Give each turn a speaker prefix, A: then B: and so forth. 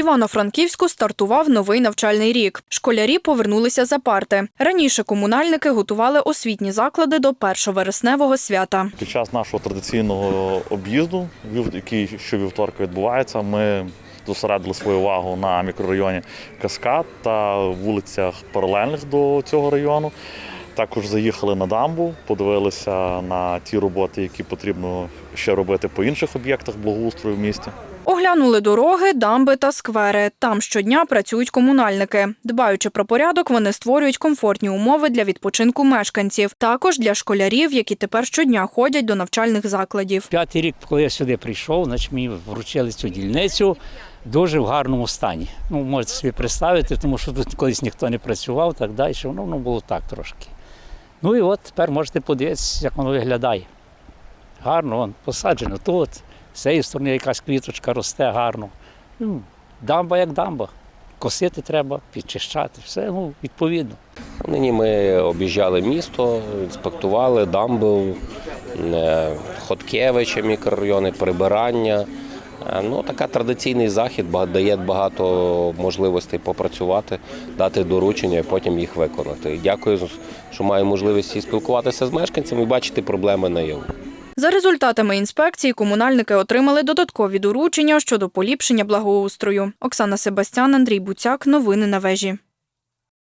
A: Івано-Франківську стартував новий навчальний рік. Школярі повернулися за парти. Раніше комунальники готували освітні заклади до першовересневого свята.
B: Під час нашого традиційного об'їзду, який щовівторка відбувається, ми зосередили свою увагу на мікрорайоні Каскад та вулицях паралельних до цього району. Також заїхали на дамбу, подивилися на ті роботи, які потрібно ще робити по інших об'єктах благоустрою в місті.
A: Оглянули дороги, дамби та сквери. Там щодня працюють комунальники. Дбаючи про порядок, вони створюють комфортні умови для відпочинку мешканців, також для школярів, які тепер щодня ходять до навчальних закладів.
C: П'ятий рік, коли я сюди прийшов, значить мені вручили цю дільницю дуже в гарному стані. Ну, можете собі представити, тому що тут колись ніхто не працював, так далі. Воно, воно було так трошки. Ну і от тепер можете подивитися, як воно виглядає. Гарно, вон, посаджено тут. З цієї сторони якась квіточка росте гарно. Ну, дамба як дамба. Косити треба, підчищати, все ну, відповідно.
D: Нині ми об'їжджали місто, інспектували дамбу, е, Хоткевича, мікрорайони, прибирання. Е, Ну, така традиційний захід дає багато можливостей попрацювати, дати доручення і потім їх виконати. Дякую, що маю можливість спілкуватися з мешканцями і бачити проблеми наяву.
A: За результатами інспекції комунальники отримали додаткові доручення щодо поліпшення благоустрою. Оксана Себастян, Андрій Буцяк. Новини на вежі.